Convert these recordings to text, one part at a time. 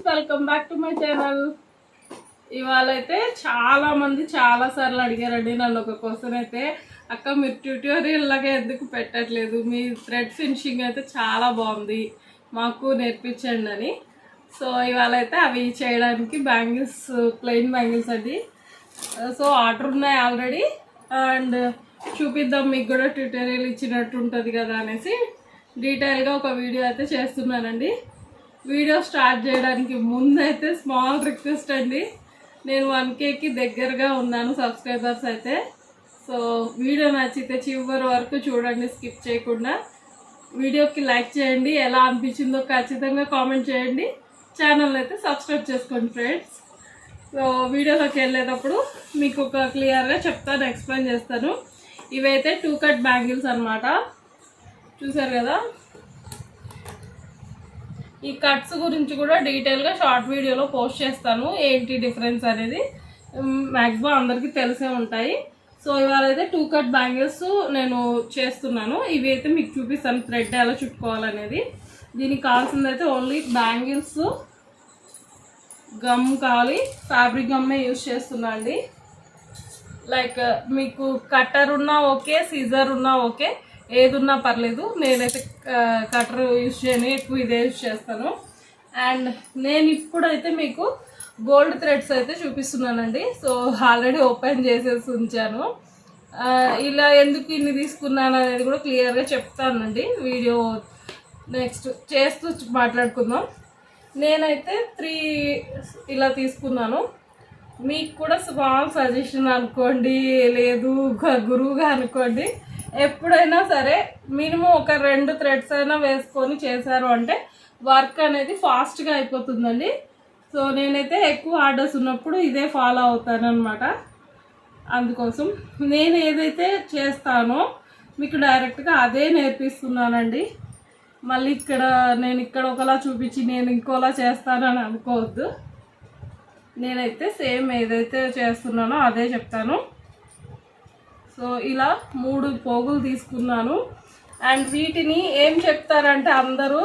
Friends welcome back to my channel ఇవాళ అయితే చాలా మంది చాలా సార్లు అడిగారండి నన్ను ఒక క్వశ్చన్ అయితే. అక్క మీరు ట్యూటోరియల్ లాగా ఎందుకు పెట్టట్లేదు? మీ థ్రెడ్ ఫినిషింగ్ అయితే చాలా బాగుంది. మాకు నేర్పించండి అని. సో ఇవాళ అయితే అవి చేయడానికి బ్యాంగిల్స్ ప్లెయిన్ బ్యాంగిల్స్ అండి. సో ఆర్డర్ ఉన్నాయి ఆల్రెడీ అండ్ చూపిద్దాం మీకు కూడా ట్యూటోరియల్ ఇచ్చినట్టు ఉంటుంది కదా అనేసి. డీటెయిల్గా ఒక వీడియో అయితే చేస్తున్నానండి. వీడియో స్టార్ట్ చేయడానికి ముందైతే స్మాల్ రిక్వెస్ట్ అండి. నేను వన్ కేకి దగ్గరగా ఉన్నాను సబ్స్క్రైబర్స్ అయితే. సో వీడియో నచ్చితే చివరి వరకు చూడండి స్కిప్ చేయకుండా. వీడియోకి లైక్ చేయండి ఎలా అనిపించిందో ఖచ్చితంగా కామెంట్ చేయండి. ఛానల్ అయితే సబ్స్క్రైబ్ చేసుకోండి ఫ్రెండ్స్ సో వీడియోలోకి వెళ్ళేటప్పుడు మీకు ఒక క్లియర్గా చెప్తాను ఎక్స్ప్లెయిన్ చేస్తాను. ఇవైతే టూ కట్ బ్యాంగిల్స్ అనమాట చూసారు కదా? ఈ కట్స్ గురించి కూడా డీటెయిల్గా షార్ట్ వీడియోలో పోస్ట్ చేస్తాను ఏంటి డిఫరెన్స్ అనేది. మ్యాక్సిమం అందరికీ తెలిసే ఉంటాయి. సో ఇవాళ అయితే టూ కట్ బ్యాంగిల్స్ నేను చేస్తున్నాను. ఇవి అయితే మీకు చూపిస్తాను థ్రెడ్ ఎలా చుట్టుకోవాలనేది. దీనికి కావాల్సింది అయితే ఓన్లీ బ్యాంగిల్స్. గమ్ కావాలి. ఫ్యాబ్రిక్ గమ్మే యూజ్ చేస్తున్నా అండి. లైక్ మీకు కట్టర్ ఉన్నా ఓకే సీజర్ ఉన్నా ఓకే. ఏదున్నా పర్లేదు నేనైతే కటర్ యూజ్ చేయను ఎక్కువ ఇదే యూజ్ చేస్తాను. అండ్ నేను ఇప్పుడైతే మీకు గోల్డ్ థ్రెడ్స్ అయితే చూపిస్తున్నానండి. సో ఆల్రెడీ ఓపెన్ చేసేసి ఉంచాను. ఇలా ఎందుకు ఇన్ని తీసుకున్నాను అనేది కూడా క్లియర్గా చెప్తానండి. వీడియో నెక్స్ట్ చేస్తూ మాట్లాడుకుందాం. నేనైతే త్రీ ఇలా తీసుకున్నాను. మీకు కూడా స్మాల్ సజెషన్ అనుకోండి లేదు గురువుగా అనుకోండి ఎప్పుడైనా సరే మినిమం ఒక రెండు థ్రెడ్స్ అయినా వేసుకొని చేశారు అంటే వర్క్ అనేది ఫాస్ట్గా అయిపోతుందండి. సో నేనైతే ఎక్కువ ఆర్డర్స్ ఉన్నప్పుడు ఇదే ఫాలో అవుతానమాట అందుకోసం నేను ఏదైతే చేస్తానో మీకు డైరెక్ట్గా అదే నేర్పిస్తున్నానండి. మళ్ళీ ఇక్కడ నేను ఇక్కడ ఒకలా చూపించి నేను ఇంకోలా చేస్తానని అనుకోవద్దు. నేనైతే సేమ్ ఏదైతే చేస్తున్నానో అదే చెప్తాను. సో ఇలా మూడు పోగులు తీసుకున్నాను. అండ్ వీటిని ఏం చెప్తారంటే అందరూ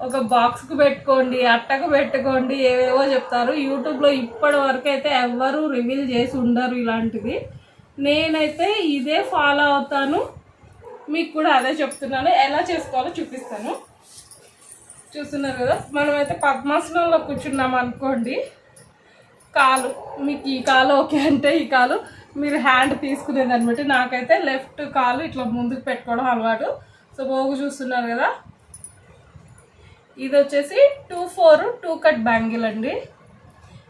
ఒక బాక్స్కు పెట్టుకోండి అట్టకు పెట్టుకోండి ఏవేవో చెప్తారు. యూట్యూబ్లో ఇప్పటి వరకు అయితే ఎవ్వరూ రివీల్ చేసి ఉండరు ఇలాంటివి నేనైతే ఇదే ఫాలో అవుతాను. మీకు కూడా అదే చెప్తున్నాను. ఎలా చేసుకోవాలో చూపిస్తాను. చూస్తున్నారు కదా? మనమైతే పద్మాసనంలో కూర్చున్నాం అనుకోండి. కాలు మీకు ఈ కాలు ఓకే అంటే ఈ కాలు. మీరు హ్యాండ్ తీసుకునేది అనమాట నాకైతే లెఫ్ట్ కాలు ఇట్లా ముందుకు పెట్టుకోవడం అలవాటు. సో పోగు చూస్తున్నారు కదా. ఇది వచ్చేసి two four two cut bangle అండి.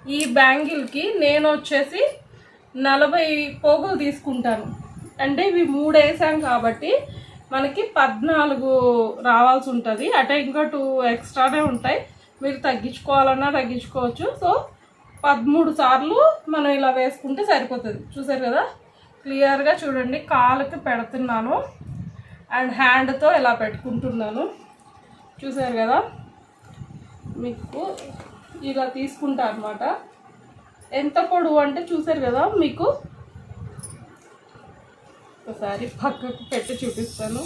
ఈ బ్యాంగిల్కి నేను వచ్చేసి నలభై పోగులు తీసుకుంటాను. అంటే ఇవి మూడు వేసాం కాబట్టి మనకి పద్నాలుగు రావాల్సి ఉంటుంది. అంటే ఇంకా టూ ఎక్స్ట్రానే ఉంటాయి. మీరు తగ్గించుకోవాలన్నా తగ్గించుకోవచ్చు. సో పదమూడు సార్లు మనం ఇలా వేసుకుంటే సరిపోతుంది. చూసారు కదా? క్లియర్గా చూడండి. కాలుకి పెడుతున్నాను. అండ్ హ్యాండ్తో ఇలా పెట్టుకుంటున్నాను. చూసారు కదా? మీకు ఇలా తీసుకుంటా అనమాట ఎంత పొడవు అంటే చూసారు కదా మీకు? ఒకసారి పక్కకు పెట్టి చూపిస్తాను.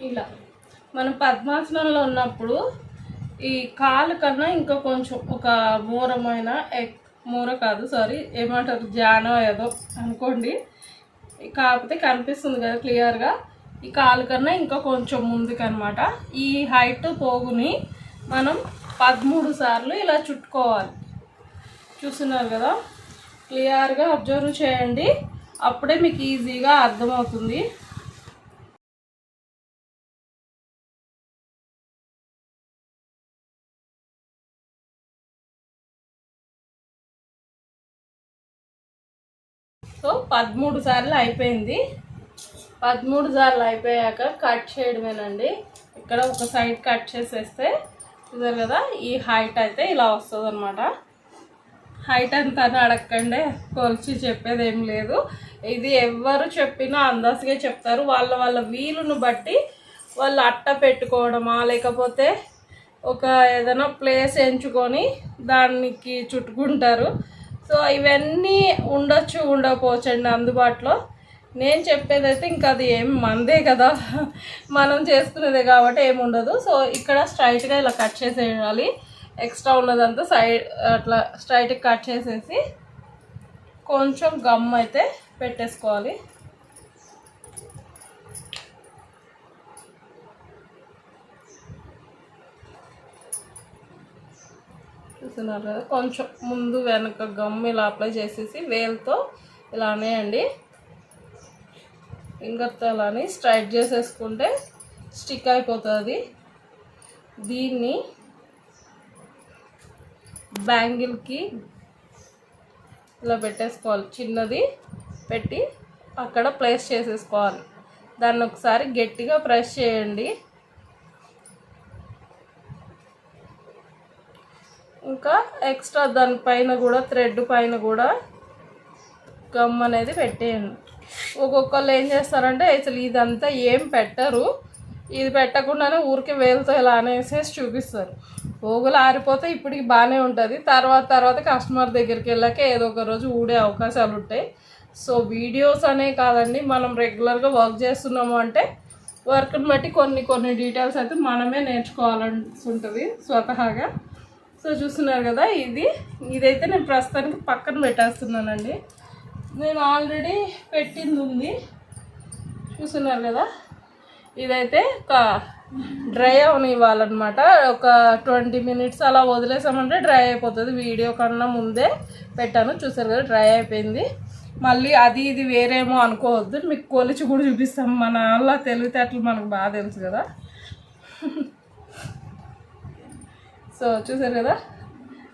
ఇలా. మనం పద్మాసనంలో ఉన్నప్పుడు ఈ కాలు కన్నా ఇంకా కొంచెం ఒక మూరమైన ఎక్- మూర కాదు సారీ ఏమంటారు జానో ఏదో అనుకోండి. కాకపోతే కనిపిస్తుంది కదా క్లియర్గా. ఈ కాలు కన్నా ఇంకా కొంచెం ముందుకనమాట. ఈ హైట్ పోగుని మనం పదమూడు సార్లు ఇలా చుట్టుకోవాలి. చూస్తున్నారు కదా? క్లియర్గా అబ్జర్వ్ చేయండి. అప్పుడే మీకు ఈజీగా అర్థమవుతుంది. సో పదమూడు సార్లు అయిపోయింది. పదమూడు సార్లు అయిపోయాక కట్ చేయడమేనండి. ఇక్కడ ఒక సైడ్ కట్ చేసేస్తే చూసారు కదా ఈ హైట్ అయితే ఇలా వస్తుంది అనమాట హైట్ ఎంత అని అడగండి కొలిచి చెప్పేది ఏం లేదు. ఇది ఎవరు చెప్పినా అందాసుగా చెప్తారు. వాళ్ళ వాళ్ళ వీలును బట్టి వాళ్ళు అట్ట పెట్టుకోవడమా? లేకపోతే ఒక ఏదైనా ప్లేస్ ఎంచుకొని దానికి చుట్టుకుంటారు. సో ఇవన్నీ ఉండొచ్చు ఉండకపోవచ్చు అండి అందుబాటులో. నేను చెప్పేదైతే ఇంకా అది ఏం మందే కదా. మనం చేసుకునేదే కాబట్టి ఏమి ఉండదు. సో ఇక్కడ స్ట్రైట్గా ఇలా కట్ చేసేయాలి. ఎక్స్ట్రా ఉన్నదంతా సైడ్ అట్లా స్ట్రైట్గా కట్ చేసేసి కొంచెం గమ్ అయితే పెట్టేసుకోవాలి. చూస్తున్నారు కదా కొంచెం ముందు వెనక గమ్ ఇలా అప్లై చేసేసి వేల్తో ఇలా అనేయండి. ఫింగర్తో అలాని స్ట్రైట్ చేసేసుకుంటే స్టిక్ అయిపోతుంది. దీన్ని బ్యాంగిల్కి ఇలా పెట్టేసుకోవాలి. చిన్నది పెట్టి అక్కడ ప్లేస్ చేసేసుకోవాలి. దాన్ని ఒకసారి గట్టిగా ప్రెస్ చేయండి. ఇంకా ఎక్స్ట్రా దానిపైన కూడా థ్రెడ్ పైన కూడా గమ్ అనేది పెట్టేయండి. ఒక్కొక్కళ్ళు ఏం చేస్తారంటే అసలు ఇదంతా ఏం పెట్టరు. ఇది పెట్టకుండానే ఊరికే వేలుతో ఇలా అనేసేసి చూపిస్తారు. పోగులు ఆరిపోతే ఇప్పటికి బాగానే ఉంటుంది. తర్వాత తర్వాత కస్టమర్ దగ్గరికి వెళ్ళాక ఏదో ఒక రోజు ఊడే అవకాశాలు ఉంటాయి. సో వీడియోస్ అనే కాదండి మనం రెగ్యులర్గా వర్క్ చేస్తున్నాము అంటే వర్క్ని బట్టి కొన్ని కొన్ని డీటెయిల్స్ అయితే మనమే నేర్చుకోవాల్సి ఉంటుంది స్వతహాగా. సో చూస్తున్నారు కదా ఇది. ఇదైతే నేను ప్రస్తుతానికి పక్కన పెట్టేస్తున్నానండి. నేను ఆల్రెడీ పెట్టింది ఉంది చూస్తున్నారు కదా? ఇదైతే డ్రై అవనివ్వాలన్నమాట. ఒక ట్వంటీ మినిట్స్ అలా వదిలేసామంటే డ్రై అయిపోతుంది. వీడియో కన్నా ముందే పెట్టాను. చూసారు కదా డ్రై అయిపోయింది. మళ్ళీ అది ఇది వేరేమో అనుకోవద్దు. మీకు కొలిచి కూడా చూపిస్తాం. మన అలా తెలివితేటలు మనకు బాగా తెలుసు కదా. సో చూసారు కదా?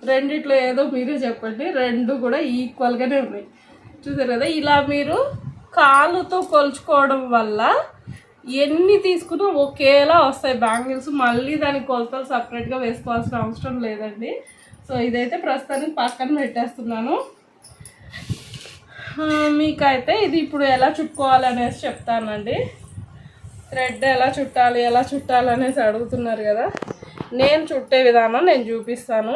రెండిట్లో ఏదో మీరే చెప్పండి. రెండు కూడా ఈక్వల్గానే ఉన్నాయి. చూసారు కదా? ఇలా మీరు కాలుతో కొలుచుకోవడం వల్ల ఎన్ని తీసుకున్నా ఒకేలా వస్తాయి బ్యాంగిల్స్ మళ్ళీ దానికి కొలతలు సపరేట్గా వేసుకోవాల్సిన అవసరం లేదండి. సో ఇదైతే ప్రస్తుతానికి పక్కన పెట్టేస్తున్నాను. మీకైతే ఇది ఇప్పుడు ఎలా చుట్టుకోవాలి అనేసి చెప్తానండి. థ్రెడ్ ఎలా చుట్టాలి ఎలా చుట్టాలి అనేసి అడుగుతున్నారు కదా. నేను చుట్టే విధానం నేను చూపిస్తాను.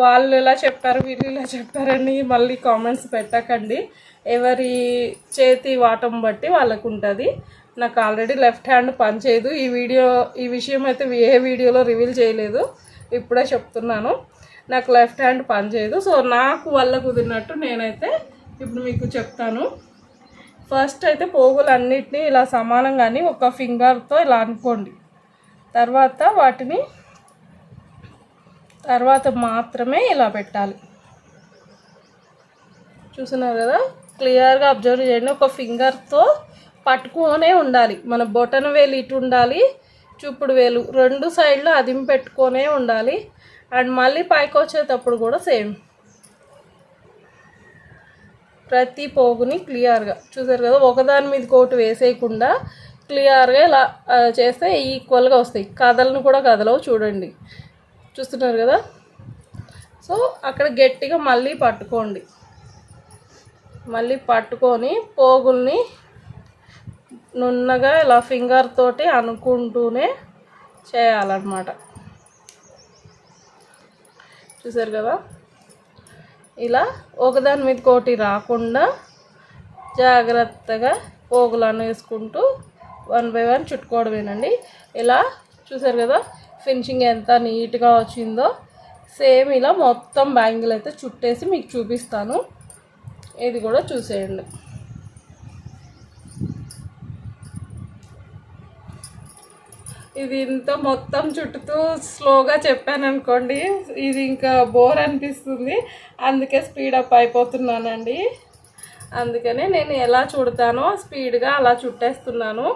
వాళ్ళు ఎలా చెప్తారు వీళ్ళు ఇలా చెప్తారని మళ్ళీ కామెంట్స్ పెట్టకండి. ఎవరి చేతి వాటం బట్టి వాళ్ళకు ఉంటుంది నాకు ఆల్రెడీ లెఫ్ట్ హ్యాండ్ పనిచేయదు. ఈ వీడియో ఈ విషయం అయితే ఏ వీడియోలో రివీల్ చేయలేదు. ఇప్పుడే చెప్తున్నాను. నాకు లెఫ్ట్ హ్యాండ్ పనిచేయదు. సో నాకు వల్ల కుదిరినట్టు నేనైతే ఇప్పుడు మీకు చెప్తాను. ఫస్ట్ అయితే పోగులన్నిటినీ ఇలా సమానంగాని ఒక ఫింగర్తో ఇలా అనుకోండి. తర్వాత వాటిని తర్వాత మాత్రమే ఇలా పెట్టాలి. చూస్తున్నారు కదా? క్లియర్గా అబ్జర్వ్ చేయండి. ఒక ఫింగర్తో పట్టుకునే ఉండాలి. మన బొటన వేలు ఇటు ఉండాలి చూపుడు వేలు రెండు సైడ్లు అదిం పెట్టుకొనే ఉండాలి. అండ్ మళ్ళీ పైకి వచ్చేటప్పుడు కూడా సేమ్. ప్రతి పోగుని క్లియర్గా చూసారు కదా ఒకదాని మీద కోటు వేసేయకుండా క్లియర్గా ఇలా చేస్తే ఈక్వల్గా వస్తాయి. కథలను కూడా కదలవు చూడండి. చూస్తున్నారు కదా? సో అక్కడ గట్టిగా మళ్ళీ పట్టుకోండి. మళ్ళీ పట్టుకొని పోగుల్ని నున్నగా ఇలా ఫింగర్ తోటి అనుకుంటూనే చేయాలన్నమాట. చూసారు కదా? ఇలా ఒకదాని మీద కోటి రాకుండా జాగ్రత్తగా పోగులను వేసుకుంటూ వన్ బై వన్ చుట్టుకోవడమేనండి. ఇలా చూసారు కదా? ఫినిషింగ్ ఎంత నీట్గా వచ్చిందో సేమ్ ఇలా మొత్తం బ్యాంగిల్ అయితే చుట్టేసి మీకు చూపిస్తాను. ఇది కూడా చూసేయండి. ఇది ఇంత మొత్తం చుట్టుతూ స్లోగా చెప్పాను అనుకోండి ఇది ఇంకా బోర్ అనిపిస్తుంది. అందుకే స్పీడప్ అయిపోతున్నానండి. అందుకనే నేను ఎలా చుడతానో స్పీడ్గా అలా చుట్టేస్తున్నాను.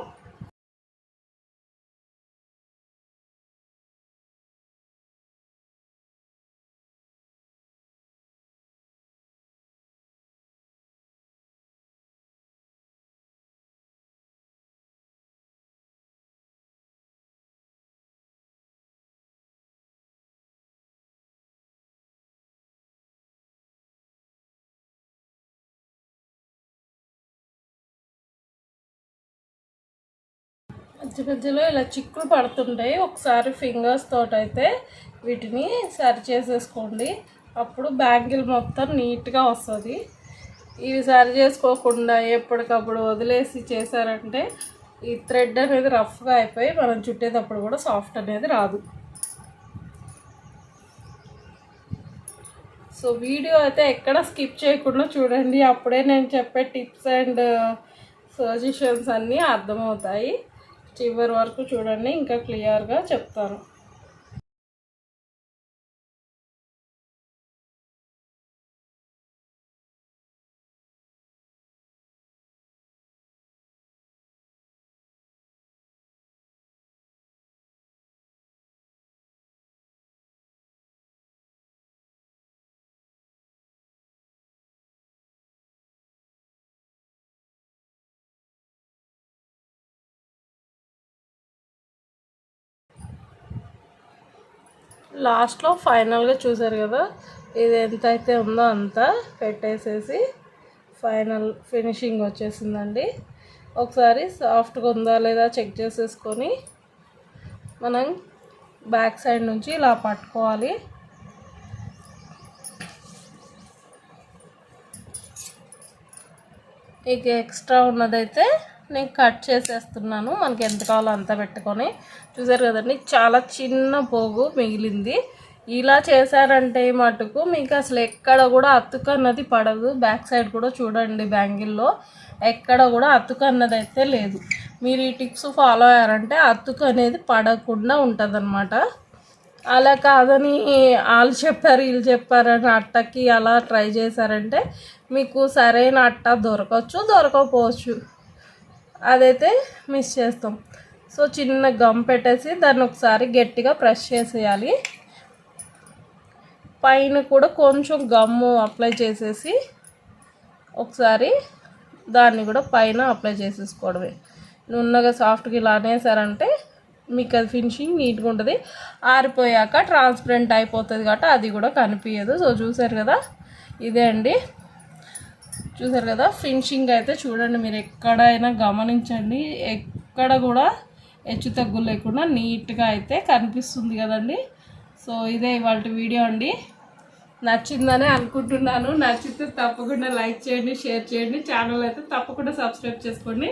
మధ్య మధ్యలో ఇలా చిక్కులు పడుతుంటాయి. ఒకసారి ఫింగర్స్ తోటైతే వీటిని సరి చేసేసుకోండి. అప్పుడు బ్యాంగిల్ మొత్తం నీట్గా వస్తుంది. ఇవి సరి చేసుకోకుండా ఎప్పటికప్పుడు వదిలేసి చేశారంటే ఈ థ్రెడ్ అనేది రఫ్గా అయిపోయి మనం చుట్టేటప్పుడు కూడా సాఫ్ట్ అనేది రాదు. సో వీడియో అయితే ఎక్కడ స్కిప్ చేయకుండా చూడండి. అప్పుడే నేను చెప్పే టిప్స్ అండ్ uh, సజెషన్స్ అన్నీ అర్థమవుతాయి. చివరి వరకు చూడండి ఇంకా క్లియర్గా చెప్తాను. లాస్ట్లో ఫైనల్గా చూసారు కదా ఇది ఎంత అయితే ఉందో అంత పెట్టేసేసి ఫైనల్ ఫినిషింగ్ వచ్చేసిందండి. ఒకసారి సాఫ్ట్గా ఉందా లేదా చెక్ చేసేసుకొని మనం బ్యాక్ సైడ్ నుంచి ఇలా పట్టుకోవాలి. ఇక ఎక్స్ట్రా ఉన్నదైతే నేను కట్ చేసేస్తున్నాను. మనకి ఎంత కావాలో అంత పెట్టుకొని. చూసారు కదండి చాలా చిన్న పోగు మిగిలింది. ఇలా చేశారంటే మటుకు మీకు అసలు ఎక్కడ కూడా అతుకు అన్నది పడదు. బ్యాక్ సైడ్ కూడా చూడండి బ్యాంగిల్లో. ఎక్కడ కూడా అతుకు అన్నది అయితే లేదు. మీరు ఈ టిప్స్ ఫాలో అయ్యారంటే అతుకు అనేది పడకుండా ఉంటుంది అలా కాదని వాళ్ళు చెప్పారు వీళ్ళు చెప్పారని అట్టకి అలా ట్రై చేశారంటే మీకు సరైన అట్ట దొరకవచ్చు దొరకకపోవచ్చు. అదైతే మిస్ చేస్తాం. సో చిన్న గమ్ పెట్టేసి దాన్ని ఒకసారి గట్టిగా ప్రెస్ చేసేయాలి. పైన కూడా కొంచెం గమ్ము అప్లై చేసేసి ఒకసారి దాన్ని కూడా పైన అప్లై చేసేసుకోవడమే. నున్నగా సాఫ్ట్గా ఇలా అనేసారంటే మీకు అది ఫినిషింగ్ నీట్గా ఉంటుంది. ఆరిపోయాక ట్రాన్స్పరెంట్ అయిపోతుంది కాబట్టి అది కూడా కనిపించదు సో చూసారు కదా? ఇదే అండి. చూసారు కదా? ఫినిషింగ్ అయితే చూడండి మీరు ఎక్కడైనా గమనించండి. ఎక్కడ కూడా హెచ్చు తగ్గు లేకుండా నీట్గా అయితే కనిపిస్తుంది కదండి. సో ఇదే ఇవాళ వీడియో అండి. నచ్చిందని అనుకుంటున్నాను. నచ్చితే తప్పకుండా లైక్ చేయండి షేర్ చేయండి. ఛానల్ అయితే తప్పకుండా సబ్స్క్రైబ్ చేసుకోండి.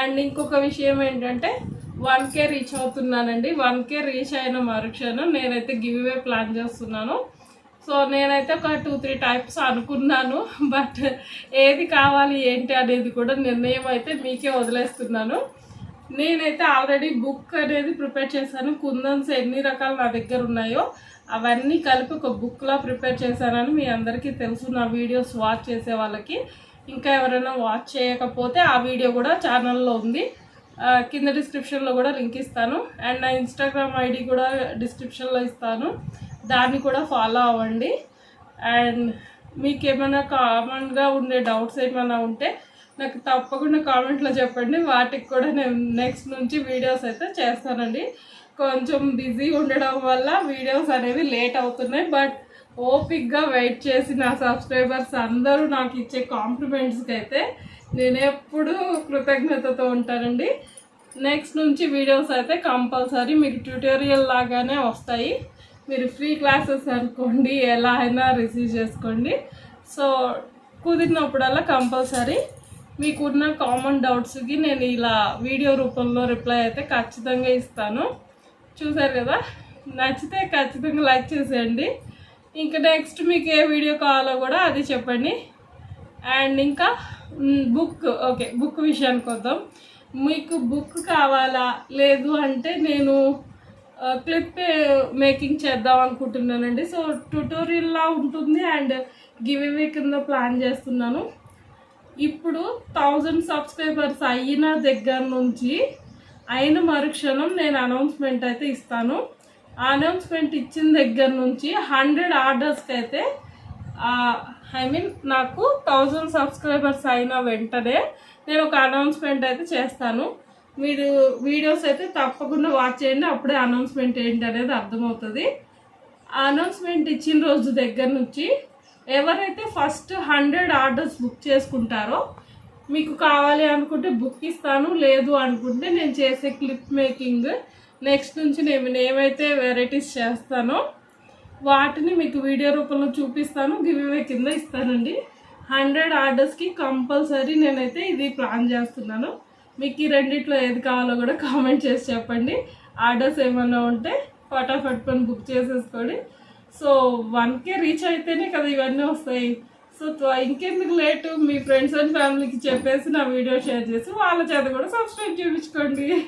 అండ్ ఇంకొక విషయం ఏంటంటే వన్ కే రీచ్ అవుతున్నానండి. వన్ కే రీచ్ అయిన మరుక్షణం నేనైతే గివ్ అవే ప్లాన్ చేస్తున్నాను. సో నేనైతే ఒక టూ త్రీ టైప్స్ అనుకున్నాను బట్ ఏది కావాలి ఏంటి అనేది కూడా నిర్ణయం అయితే మీకే వదిలేస్తున్నాను. నేనైతే ఆల్రెడీ బుక్ అనేది ప్రిపేర్ చేశాను. కుందన్స్ ఎన్ని రకాలు నా దగ్గర ఉన్నాయో అవన్నీ కలిపి ఒక బుక్లా ప్రిపేర్ చేశానని మీ అందరికీ తెలుసు. నా వీడియోస్ వాచ్ చేసే వాళ్ళకి. ఇంకా ఎవరైనా వాచ్ చేయకపోతే ఆ వీడియో కూడా ఛానల్లో ఉంది. కింద డిస్క్రిప్షన్లో కూడా లింక్ ఇస్తాను. అండ్ నా ఇన్స్టాగ్రామ్ ఐడి కూడా డిస్క్రిప్షన్లో ఇస్తాను. దాన్ని కూడా ఫాలో అవ్వండి. అండ్ మీకు ఏమైనా కామన్గా ఉండే డౌట్స్ ఏమైనా ఉంటే నాకు తప్పకుండా కామెంట్లో చెప్పండి. వాటికి కూడా నేను నెక్స్ట్ నుంచి వీడియోస్ అయితే చేస్తానండి. కొంచెం బిజీ ఉండడం వల్ల వీడియోస్ అనేవి లేట్ అవుతున్నాయి. బట్ ఓపిక్గా వెయిట్ చేసి నా సబ్స్క్రైబర్స్ అందరూ నాకు ఇచ్చే కాంప్లిమెంట్స్కి అయితే నేను ఎప్పుడూ కృతజ్ఞతతో ఉంటానండి. నెక్స్ట్ నుంచి వీడియోస్ అయితే కంపల్సరీ మీకు ట్యూటోరియల్ లాగానే వస్తాయి. మీరు ఫ్రీ క్లాసెస్ అనుకోండి ఎలా అయినా రిసీవ్ చేసుకోండి. సో కుదిరినప్పుడల్లా కంపల్సరీ మీకున్న కామన్ డౌట్స్కి నేను ఇలా వీడియో రూపంలో రిప్లై అయితే ఖచ్చితంగా ఇస్తాను. చూసారు కదా? నచ్చితే ఖచ్చితంగా లైక్ చేసేయండి. ఇంకా నెక్స్ట్ మీకు ఏ వీడియో కావాలో కూడా అది చెప్పండి. అండ్ ఇంకా బుక్ ఓకే బుక్ విషయానికి వద్దాం. మీకు బుక్ కావాలా? లేదు అంటే నేను క్లిప్ మేకింగ్ చేద్దాం అనుకుంటున్నానండి. సో ట్యూటోరియల్లా ఉంటుంది అండ్ గివ్ ఇవే కింద ప్లాన్ చేస్తున్నాను. ఇప్పుడు థౌజండ్ సబ్స్క్రైబర్స్ అయిన దగ్గర నుంచి అయిన మరుక్షణం నేను అనౌన్స్మెంట్ అయితే ఇస్తాను. అనౌన్స్మెంట్ ఇచ్చిన దగ్గర నుంచి హండ్రెడ్ ఆర్డర్స్కి అయితే ఐ మీన్ నాకు థౌజండ్ సబ్స్క్రైబర్స్ అయిన వెంటనే నేను ఒక అనౌన్స్మెంట్ అయితే చేస్తాను. మీరు వీడియోస్ అయితే తప్పకుండా వాచ్ చేయండి. అప్పుడే అనౌన్స్మెంట్ ఏంటి అనేది అర్థమవుతుంది అనౌన్స్మెంట్ ఇచ్చిన రోజు దగ్గర నుంచి ఎవరైతే ఫస్ట్ హండ్రెడ్ ఆర్డర్స్ బుక్ చేసుకుంటారో మీకు కావాలి అనుకుంటే బుక్ ఇస్తాను లేదు అనుకుంటే నేను చేసే క్లిప్ మేకింగ్ నెక్స్ట్ నుంచి నేను ఏమైతే వెరైటీస్ చేస్తానో వాటిని మీకు వీడియో రూపంలో చూపిస్తాను గివ్ కింద ఇస్తానండి. హండ్రెడ్ ఆర్డర్స్కి కంపల్సరీ నేనైతే ఇది ప్లాన్ చేస్తున్నాను. మీకు ఈ రెండిట్లో ఏది కావాలో కూడా కామెంట్ చేసి చెప్పండి. ఆర్డర్స్ ఏమైనా ఉంటే ఫటాఫట్ పని బుక్ చేసేసుకోండి. సో వన్కే రీచ్ అయితేనే కదా ఇవన్నీ వస్తాయి. సో త్వ- ఇంకెందుకు లేటు మీ ఫ్రెండ్స్ అండ్ ఫ్యామిలీకి చెప్పేసి నా వీడియో షేర్ చేసి వాళ్ళ చేత కూడా సబ్స్క్రైబ్ చేయించుకోండి.